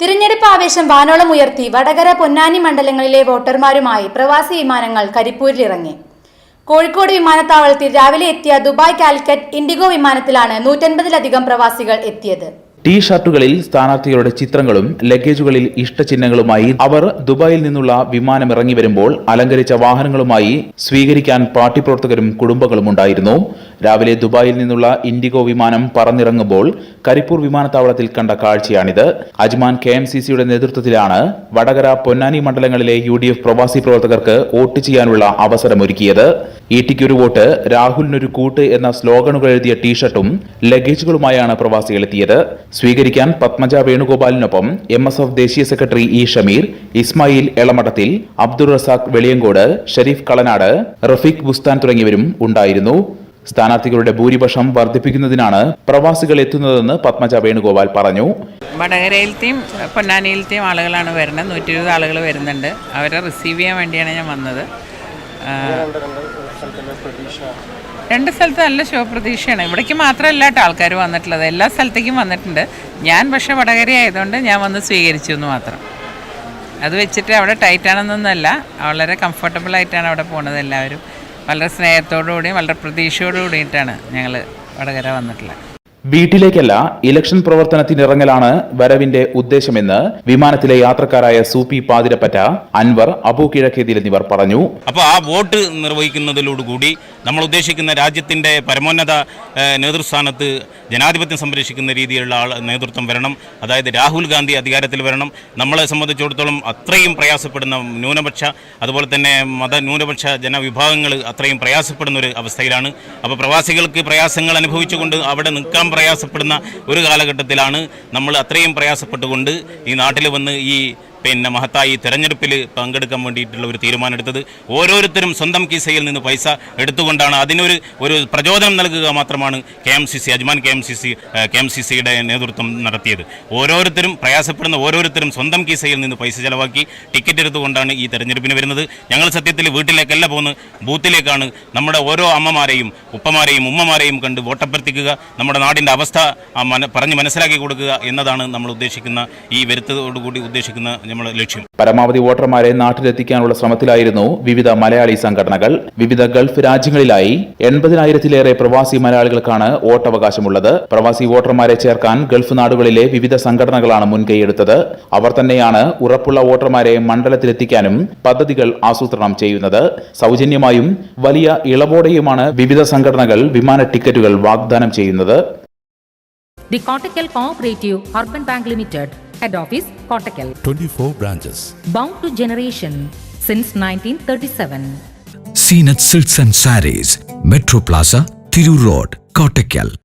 തിരഞ്ഞെടുപ്പ് ആവേശം വാനോളം ഉയർത്തി വടകര പൊന്നാനി മണ്ഡലങ്ങളിലെ വോട്ടർമാരുമായി പ്രവാസി വിമാനങ്ങൾ കരിപ്പൂരിലിറങ്ങി. കോഴിക്കോട് വിമാനത്താവളത്തിൽ രാവിലെ എത്തിയ ദുബായ് കാലിക്കറ്റ് ഇൻഡിഗോ വിമാനത്തിലാണ് നൂറ്റൻപതിലധികം പ്രവാസികൾ എത്തിയത്. ടീ ഷർട്ടുകളിൽ സ്ഥാനാർത്ഥികളുടെ ചിത്രങ്ങളും ലഗേജുകളിൽ ഇഷ്ടചിഹ്നങ്ങളുമായി അവർ ദുബായിൽ നിന്നുള്ള വിമാനം ഇറങ്ങി വരുമ്പോൾ അലങ്കരിച്ച വാഹനങ്ങളുമായി സ്വീകരിക്കാൻ പാർട്ടി പ്രവർത്തകരും കുടുംബങ്ങളും ഉണ്ടായിരുന്നു. രാവിലെ ദുബായിൽ നിന്നുള്ള ഇൻഡിഗോ വിമാനം പറന്നിറങ്ങുമ്പോൾ കരിപ്പൂർ വിമാനത്താവളത്തിൽ കണ്ട കാഴ്ചയാണിത്. അജ്മാൻ കെ എം സി സിയുടെ നേതൃത്വത്തിലാണ് വടകര പൊന്നാനി മണ്ഡലങ്ങളിലെ യു ഡി എഫ് പ്രവാസി പ്രവർത്തകർക്ക് വോട്ട് ചെയ്യാനുള്ള അവസരമൊരുക്കിയത്. ഈട്ടിക്കൊരു വോട്ട് രാഹുലിനൊരു കൂട്ട് എന്ന സ്ലോഗനുകൾ എഴുതിയ ടീഷർട്ടും ലഗേജുകളുമായാണ് പ്രവാസികൾ എത്തിയത് സ്വീകരിക്കാൻ പത്മജ വേണുഗോപാലിനൊപ്പം എം എസ് എഫ് ദേശീയ സെക്രട്ടറി ഇ ഷമീർ ഇസ്മായിൽ എളമഠത്തിൽ അബ്ദുൾ റസാഖ് വെളിയങ്കോട് ഷെരീഫ് കളനാട് റഫീഖ് ബുസ്താൻ തുടങ്ങിയവരും ഉണ്ടായിരുന്നു. സ്ഥാനാർത്ഥികളുടെ ഭൂരിപക്ഷം വർദ്ധിപ്പിക്കുന്നതിനാണ് പ്രവാസികൾ എത്തുന്നതെന്ന് പത്മജ വേണുഗോപാൽ പറഞ്ഞു. വടകരയിലത്തെയും പൊന്നാനിയിലത്തെയും ആളുകളാണ് വരുന്നത്. നൂറ്റി ഇരുപത് ആളുകൾ വരുന്നുണ്ട്. അവരെ റിസീവ് ചെയ്യാൻ വേണ്ടിയാണ് ഞാൻ വന്നത്. രണ്ട് സ്ഥലത്ത് നല്ല ശുഭപ്രതീക്ഷയാണ് ഇവിടേക്ക് മാത്രമല്ല കേട്ടോ ആൾക്കാർ വന്നിട്ടുള്ളത്. എല്ലാ സ്ഥലത്തേക്കും വന്നിട്ടുണ്ട്. ഞാൻ പക്ഷേ വടകര ആയതുകൊണ്ട് ഞാൻ വന്ന് സ്വീകരിച്ചു എന്ന് മാത്രം. അത് വെച്ചിട്ട് അവിടെ ടൈറ്റാണെന്നൊന്നല്ല വളരെ കംഫർട്ടബിൾ ആയിട്ടാണ് അവിടെ പോണത് എല്ലാവരും. വളരെ സ്നേഹത്തോടു കൂടിയും വളരെ പ്രതീക്ഷയോടു കൂടിയിട്ടാണ് ഞങ്ങൾ വടകര വന്നിട്ടുള്ളത്. വീട്ടിലേക്കല്ല ഇലക്ഷൻ പ്രവർത്തനത്തിനിറങ്ങലാണ് വരവിന്റെ ഉദ്ദേശമെന്ന് വിമാനത്തിലെ യാത്രക്കാരായ സൂപ്പി പാതിരപ്പറ്റ അൻവർ അബു കിഴക്കേതിൽ എന്നിവർ പറഞ്ഞു. അപ്പോൾ ആ വോട്ട് നിർവഹിക്കുന്നതിലോടുകൂടി നമ്മൾ ഉദ്ദേശിക്കുന്ന രാജ്യത്തിന്റെ പരമോന്നത നേതൃസ്ഥാനത്ത് ജനാധിപത്യം സംരക്ഷിക്കുന്ന രീതിയിലുള്ള ആൾ നേതൃത്വം വരണം. അതായത് രാഹുൽ ഗാന്ധി അധികാരത്തിൽ വരണം. നമ്മളെ സംബന്ധിച്ചിടത്തോളം അത്രയും പ്രയാസപ്പെടുന്ന ന്യൂനപക്ഷ അതുപോലെ തന്നെ മത ന്യൂനപക്ഷ ജനവിഭാഗങ്ങൾ അത്രയും പ്രയാസപ്പെടുന്ന ഒരു അവസ്ഥയിലാണ്. അപ്പോൾ പ്രവാസികൾക്ക് പ്രയാസങ്ങൾ അനുഭവിച്ചുകൊണ്ട് അവിടെ നിൽക്കാൻ പ്രയാസപ്പെടുന്ന ഒരു കാലഘട്ടത്തിലാണ് നമ്മൾ അത്രയും പ്രയാസപ്പെട്ടുകൊണ്ട് ഈ നാട്ടിൽ വന്ന് ഈ പിന്നെ മഹത്തായി തെരഞ്ഞെടുപ്പിൽ പങ്കെടുക്കാൻ വേണ്ടിയിട്ടുള്ള ഒരു തീരുമാനമെടുത്തത് ഓരോരുത്തരും സ്വന്തം കീസയിൽ നിന്ന് പൈസ എടുത്തുകൊണ്ടാണ്. അതിനൊരു ഒരു പ്രചോദനം നൽകുക മാത്രമാണ് K M C C Ajman K M C C K M C സിയുടെ നേതൃത്വം നടത്തിയത്. ഓരോരുത്തരും പ്രയാസപ്പെടുന്ന ഓരോരുത്തരും സ്വന്തം കീസയിൽ നിന്ന് പൈസ ചെലവാക്കി ടിക്കറ്റ് എടുത്തുകൊണ്ടാണ് ഈ തെരഞ്ഞെടുപ്പിന് വരുന്നത്. ഞങ്ങൾ സത്യത്തിൽ വീട്ടിലേക്കല്ല പോകുന്ന ബൂത്തിലേക്കാണ് നമ്മുടെ ഓരോ അമ്മമാരെയും ഉപ്പമാരെയും ഉമ്മമാരെയും കണ്ട് വോട്ടഭ്യർത്ഥിക്കുക നമ്മുടെ നാടിന്റെ അവസ്ഥ പറഞ്ഞ് മനസ്സിലാക്കി കൊടുക്കുക എന്നതാണ് നമ്മൾ ഉദ്ദേശിക്കുന്ന ഈ വരുത്തതോടുകൂടി ഉദ്ദേശിക്കുന്ന നമ്മുടെ ലക്ഷ്യം. പരമാവധി വോട്ടർമാരെ നാട്ടിലെത്തിക്കാനുള്ള ശ്രമത്തിലായിരുന്നു വിവിധ മലയാളി സംഘടനകൾ. വിവിധ ഗൾഫ് രാജ്യങ്ങളിലായി എൺപതിനായിരത്തിലേറെ പ്രവാസി മലയാളികൾക്കാണ് വോട്ടവകാശമുള്ളത്. പ്രവാസി വോട്ടർമാരെ ചേർക്കാൻ ഗൾഫ് നാടുകളിലെ വിവിധ സംഘടനകളാണ് മുൻകൈയെടുത്തത് അവർ തന്നെയാണ് ഉറപ്പുള്ള വോട്ടർമാരെ മണ്ഡലത്തിലെത്തിക്കാനും പദ്ധതികൾ ആസൂത്രണം ചെയ്യുന്നത്. സൗജന്യമായും വലിയ ഇളവോടെയുമാണ് വിവിധ സംഘടനകൾ വിമാന ടിക്കറ്റുകൾ വാഗ്ദാനം ചെയ്യുന്നത്. The Kottakkal cooperative urban bank Limited, Head office, Kottakal. 24 branches. Bound to generation since 1937. Seen at silts and Saris, Metro Plaza, Thiru Road, Kottakal.